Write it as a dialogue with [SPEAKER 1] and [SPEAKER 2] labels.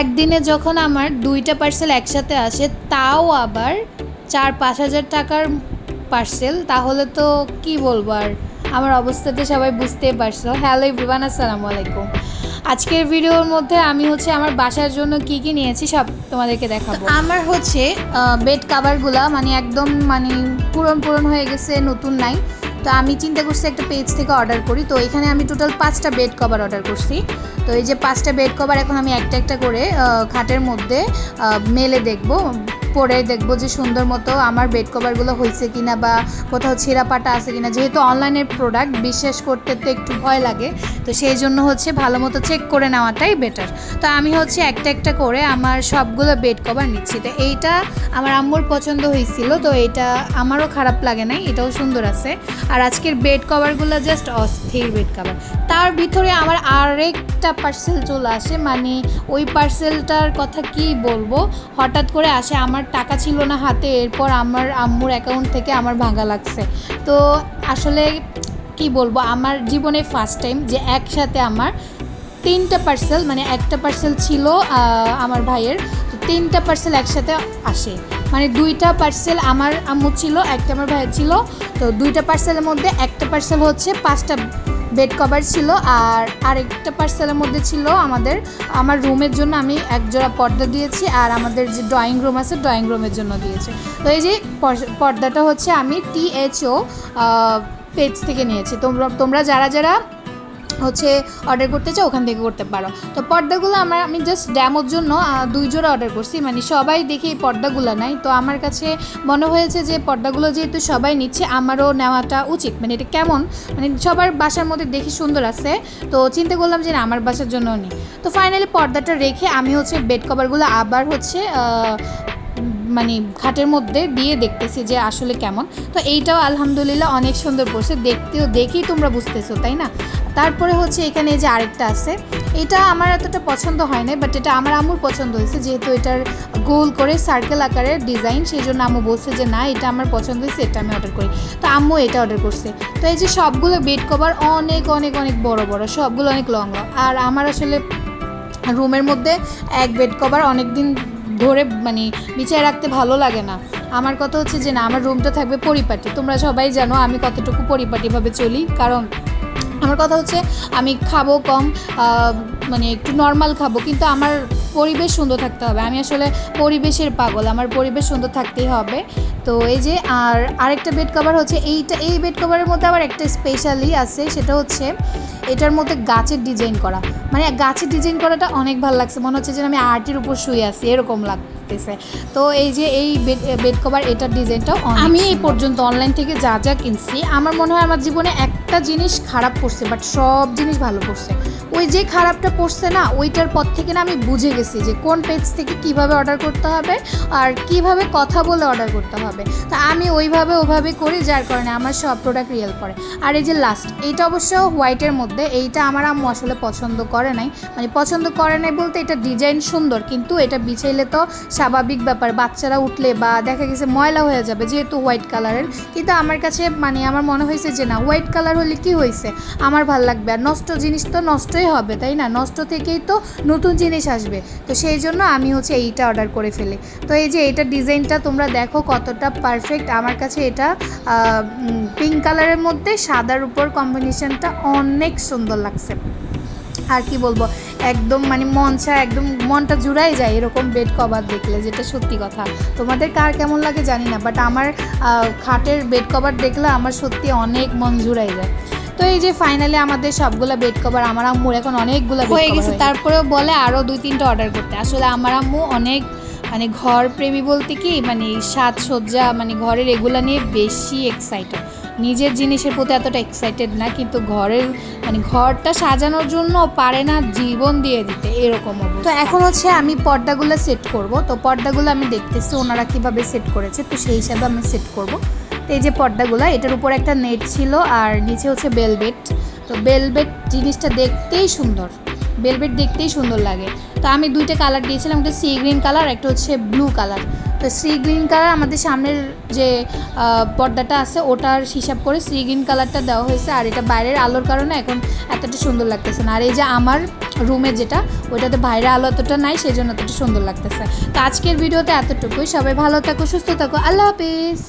[SPEAKER 1] একদিনে যখন আমার দুইটা পার্সেল একসাথে আসে, তাও আবার চার পাঁচ হাজার টাকার পার্সেল তাহলে তো কি বলব আর? আমার অবস্থাতে সবাই বুঝতেই পারছ। হ্যালো এভরিওয়ান আসসালামু আলাইকুম। আজকের ভিডিওর মধ্যে আমি হচ্ছে আমার বাসার জন্য কি কি নিয়েছি সব তোমাদেরকে দেখাবো। আমার হচ্ছে বেড কাভারগুলা মানে একদম মানে পুরন পুরন হয়ে গেছে, নতুন নাই। তো আমি চিন্তা করছি একটা পেজ থেকে অর্ডার করি। তো এখানে আমি টোটাল পাঁচটা বেড কভার অর্ডার করছি। তো এই যে পাঁচটা বেড কভার এখন আমি একটা একটা করে খাটের মধ্যে মেলে দেখব। পরে দেখব যে সুন্দর মতো আমার বেড কভারগুলো হয়েছে কিনা বা কোথাও ছেঁড়া পাটা আছে কিনা। যেহেতু অনলাইনের প্রোডাক্ট বিশ্বাস করতে তো একটু ভয় লাগে। তো সেই জন্য হচ্ছে ভালো মতো চেক করে নেওয়াটাই বেটার তো আমি হচ্ছে একটা একটা করে আমার সবগুলো বেড কভার নিচ্ছি। তো এইটা আমার আম্মুর পছন্দ হয়েছিল তো এটা আমারও খারাপ লাগে নাই, এটাও সুন্দর আছে। আর আজকের বেড কভারগুলো জাস্ট অস্থির বেড কভার তার ভিতরে আমার আরেকটা পার্সেল চলে আসে মানে ওই পার্সেলটার কথা কি বলব? হঠাৎ করে আসে, আমার টাকা ছিল না হাতে, এরপর আমার আম্মুর অ্যাকাউন্ট থেকে আমার ভাঙা লাগছে। তো আসলে কি বলব, আমার জীবনে ফার্স্ট টাইম যে একসাথে আমার তিনটা পার্সেল মানে একটা পার্সেল ছিল আমার ভাইয়ের, তো তিনটা পার্সেল একসাথে আসে। মানে দুইটা পার্সেল আমার আম্মু ছিল, একটা আমার ভাইয়ের ছিল, তো দুইটা পার্সেলের মধ্যে একটা পার্সেল হচ্ছে পাঁচটা বেড কভার ছিল আর আরেকটা পার্সেলের মধ্যে ছিল আমাদের, আমার রুমের জন্য আমি একজোড়া পর্দা দিয়েছি আর আমাদের যে ড্রয়িং রুম আছে ড্রয়িং রুমের জন্য দিয়েছে। তো এই যে পর্দাটা হচ্ছে আমি টিএচও পেজ থেকে নিয়েছি। তোমরা তোমরা যারা যারা হচ্ছে অর্ডার করতে চাও, ওখান থেকে করতে পারো। তো পর্দাগুলো আমার, আমি জাস্ট ড্যামোর জন্য দুই জোড়া অর্ডার করছি। মানে সবাই দেখি এই পর্দাগুলো নাই। তো আমার কাছে মনে হয়েছে যে পর্দাগুলো যেহেতু সবাই নিচ্ছে, আমারও নেওয়াটা উচিত। মানে এটা কেমন? মানে সবার বাসার মধ্যে দেখি সুন্দর আছে। তো চিন্তা করলাম যে আমার বাসার জন্য নিই তো ফাইনালি পর্দাটা রেখে আমি হচ্ছে বেড কভারগুলো আবার হচ্ছে মানে ঘাটের মধ্যে দিয়ে দেখতেছি যে আসলে কেমন। তো এইটাও আলহামদুলিল্লাহ অনেক সুন্দর পড়ছে। দেখতেও দেখেই তোমরা বুঝতেছো, তাই না? তারপরে হচ্ছে এখানে যে আরেকটা আছে। এটা আমার এতটা পছন্দ হয় না বাট এটা আমার আম্মুর পছন্দ হয়েছে, যেহেতু এটার গোল করে সার্কেল আকারের ডিজাইন সেই জন্য আম্মু বলছে যে, না, এটা আমার পছন্দ হয়েছে, এটা আমি অর্ডার করি। তো আম্মু এটা অর্ডার করছে। তো এই যে সবগুলো বেড কভার অনেক অনেক অনেক বড় বড়, সবগুলো অনেক লং আর আমার আসলে রুমের মধ্যে এক বেড কভার অনেক দিন ধরে মানে বিছায় রাখতে ভালো লাগে না। আমার কথা হচ্ছে যে না, আমার রুমটা থাকবে পরিপাটি। তোমরা সবাই জানো আমি কতটুকু পরিপাটিভাবে চলি। কারণ আমার কথা হচ্ছে আমি খাব কম মানে একটু নর্মাল খাব, কিন্তু আমার পরিবেশ সুন্দর থাকতে হবে। আমি আসলে পরিবেশের পাগল, আমার পরিবেশ সুন্দর থাকতেই হবে। তো এই যে, আর আরেকটা বেড কভার হচ্ছে, এইটা, এই বেড কভারের মধ্যে আবার একটা স্পেশালি আছে, সেটা হচ্ছে এটার মধ্যে গাছের ডিজাইন করা। মানে গাছের ডিজাইন করাটা অনেক ভালো লাগছে। মনে হচ্ছে যে আমি আর্টের উপর শুয়ে আছি এরকম লাগতেছে। তো এই যে এই বেড বেড কভার এটার ডিজাইনটাও আমি এই পর্যন্ত অনলাইন থেকে যা যা কিনছি আমার মনে হয় আমার জীবনে একটা জিনিস খারাপ পড়ছে বাট সব জিনিস ভালো পড়ছে। ওই যে খারাপটা পড়ছে না ওইটার পর থেকে না আমি বুঝে গেছি যে কোন পেজ থেকে কীভাবে অর্ডার করতে হবে আর কীভাবে কথা বলে অর্ডার করতে হবে। তা আমি ওইভাবে ওভাবে করি যার কারণে আমার সব প্রোডাক্ট রিয়েল করে আর এই যে লাস্ট এইটা অবশ্য হোয়াইটের মধ্যে। এইটা আমার আম্মু আসলে পছন্দ করে নাই। মানে পছন্দ করে নাই বলতে এটা ডিজাইন সুন্দর, কিন্তু এটা বিছাইলে তো স্বাভাবিক ব্যাপার। বাচ্চারা উঠলে বা দেখা গেছে ময়লা হয়ে যাবে, যেহেতু হোয়াইট কালারের কিন্তু আমার কাছে মানে আমার মনে হয়েছে যে না হোয়াইট কালার হলে কি হয়েছে? আমার ভালো লাগবে। আর নষ্ট জিনিস তো নষ্টই হবে, তাই না? নষ্ট থেকেই তো নতুন জিনিস আসবে। তো সেই জন্য আমি হচ্ছে এইটা অর্ডার করে ফেলি। তো এই যে এটা ডিজাইনটা তোমরা দেখো কতটা পারফেক্ট আমার কাছে এটা পিঙ্ক কালারের মধ্যে সাদার উপর কম্বিনেশনটা অনেক সুন্দর লাগছে। আর কি বলব একদম মানে মন চায় একদম মনটা জুড়াই যায় এরকম বেড কভার দেখলে যেটা সত্যি কথা। তোমাদের কার কেমন লাগে জানি না বাট আমার খাটের বেড কভার দেখলে আমার সত্যি অনেক মন জুড়াই যায়। তো এই যে ফাইনালি আমাদের সবগুলো বেড কভার আমার আম্মুর এখন অনেকগুলো হয়ে গেছে তারপরেও বলে আরও দুই তিনটা অর্ডার করতে। আসলে আমার আম্মু অনেক মানে ঘর প্রেমী বলতে কি মানে সাজসজ্জা মানে ঘরের এগুলা নিয়ে বেশি এক্সাইটেড নিজের জিনিসের প্রতি এতটা এক্সাইটেড না, কিন্তু ঘরের মানে ঘরটা সাজানোর জন্য পারে না জীবন দিয়ে দিতে, এরকম তো এখন হচ্ছে আমি পর্দাগুলো সেট করব, তো পর্দাগুলো আমি দেখতেছি ওনারা কীভাবে সেট করেছে, তো সেই হিসাবে আমি সেট করব। তো এই যে পর্দাগুলো, এটার উপর একটা নেট ছিল আর নিচে হচ্ছে বেলবেট তো বেলবেট জিনিসটা দেখতেই সুন্দর বেলবেট দেখতেই সুন্দর লাগে। তো আমি দুইটা কালার দিয়েছিলাম, একটা সি গ্রিন কালার একটা হচ্ছে blue colour sea green colour আমাদের সামনের যে পর্দাটা আছে, ওটার হিসাব করে সি গ্রিন কালারটা দেওয়া হয়েছে। আর এটা বাইরের আলোর কারণে এখন এতটা সুন্দর লাগতেছে না। আর এই যে আমার রুমে যেটা, ওইটাতে বাইরের আলো এতটা নাই সেই জন্য এতটা সুন্দর লাগতেছে। তো আজকের ভিডিওতে এতটুকুই। সবাই ভালো থাকো, সুস্থ থাকো। আল্লাহ হাফিজ।